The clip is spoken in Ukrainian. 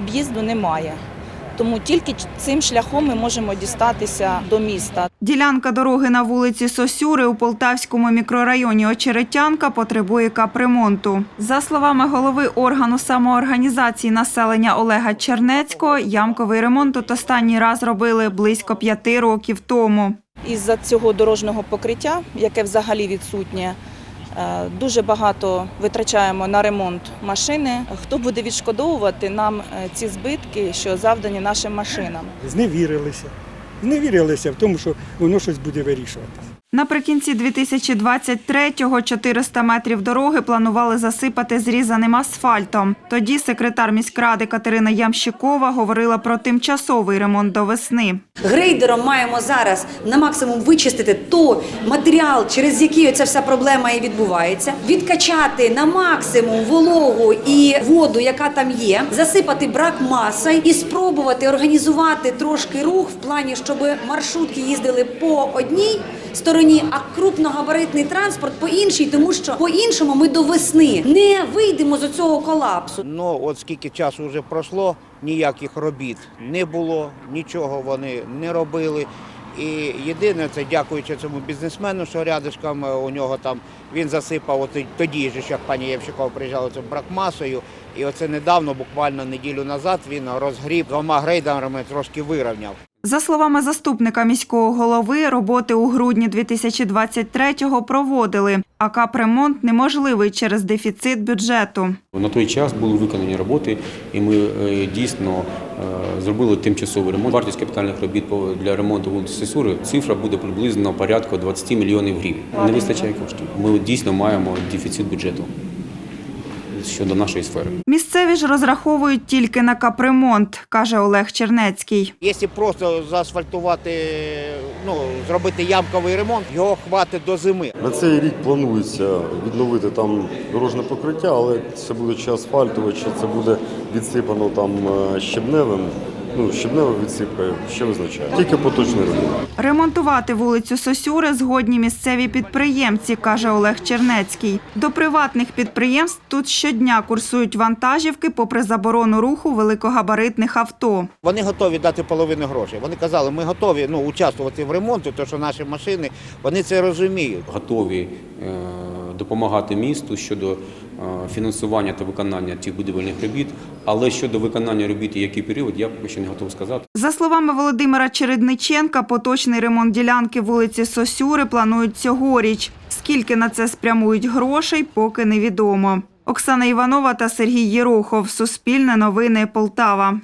об'їзду немає. Тому тільки цим шляхом ми можемо дістатися до міста. Ділянка дороги на вулиці Сосюри у Полтавському мікрорайоні Очеретянка потребує капремонту. За словами голови органу самоорганізації населення Олега Чернецького, ямковий ремонт тут останній раз робили близько п'яти років тому. Із-за цього дорожнього покриття, яке взагалі відсутнє, дуже багато витрачаємо на ремонт машини. Хто буде відшкодовувати нам е, ці збитки, що завдані нашим машинам? зневірилися. Зневірилися в тому, що воно щось буде вирішуватися. Наприкінці 2023-го 400 метрів дороги планували засипати зрізаним асфальтом. Тоді секретар міськради Катерина Ямщикова говорила про тимчасовий ремонт до весни. Грейдером маємо зараз на максимум вичистити той матеріал, через який ця вся проблема і відбувається, відкачати на максимум вологу і воду, яка там є, засипати брак маси і спробувати організувати трошки рух в плані, щоб маршрутки їздили по одній стороні, а крупногабаритний транспорт по іншій, тому що по іншому ми до весни не вийдемо з цього колапсу. Ну, от скільки часу вже пройшло, ніяких робіт не було, нічого вони не робили. І єдине, це дякуючи цьому бізнесмену, що рядишком е, у нього там він засипав от тоді ж, як пані Євчикова приїжджала цим бракмасою. І оце недавно, буквально неділю назад, він розгріб двома грейдерами трошки вирівняв. За словами заступника міського голови, роботи у грудні 2023-го проводили, а капремонт неможливий через дефіцит бюджету. На той час були виконані роботи, і ми е, дійсно е, зробили тимчасовий ремонт. Вартість капітальних робіт для ремонту вулиці Сесури цифра буде приблизно порядку 20 мільйонів гривень. Не вистачає коштів. Ми дійсно маємо дефіцит бюджету щодо нашої сфери. Місцеві ж розраховують тільки на капремонт, каже Олег Чернецький. Якщо просто заасфальтувати, ну, зробити ямковий ремонт, його хватить до зими. На цей рік планується відновити там дорожне покриття, але це буде чи асфальтове, чи це буде відсипано там е, щебневим. Ну, щебнева відсипка ще визначає. Тільки поточний ремонт. Ремонтувати вулицю Сосюри згодні місцеві підприємці, каже Олег Чернецький. До приватних підприємств тут щодня курсують вантажівки попри заборону руху великогабаритних авто. Вони готові дати половину грошей. Вони казали, ми готові ну, участвувати в ремонті, тому що наші машини вони це розуміють. Готові е, допомагати місту щодо е, фінансування та виконання цих будівельних робіт. Але щодо виконання робіт і який період, я що не готовий сказати. За словами Володимира Чередниченка, поточний ремонт ділянки вулиці Сосюри планують цьогоріч. Скільки на це спрямують грошей, поки невідомо. Оксана Іванова та Сергій Єрохов. Суспільне новини Полтава.